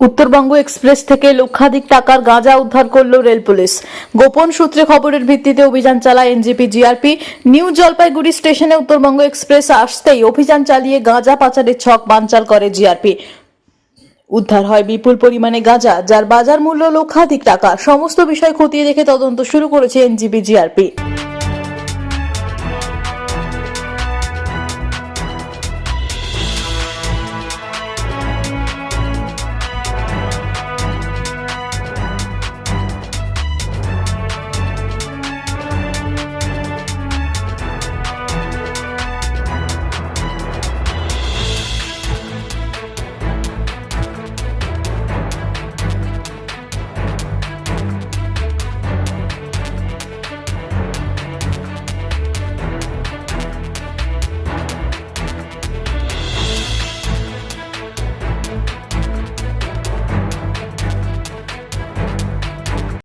Uttarbanga express থেকে লক্ষাধিক টাকার গাঁজা উদ্ধার করল রেল পুলিশ। গোপন সূত্রে খবরের ভিত্তিতে অভিযান চালায় এনজিপি জিআরপি। নিউ জলপাইগুড়ি স্টেশনে উত্তরবঙ্গ এক্সপ্রেস আসতেই অভিযান চালিয়ে গাঁজা পাচারের ছক বানচাল করে জিআরপি। উদ্ধার হয় বিপুল পরিমাণে গাঁজা, যার বাজার মূল্য লক্ষাধিক টাকা। সমস্ত বিষয় খতিয়ে দেখে তদন্ত শুরু করেছে এনজিপি জিআরপি।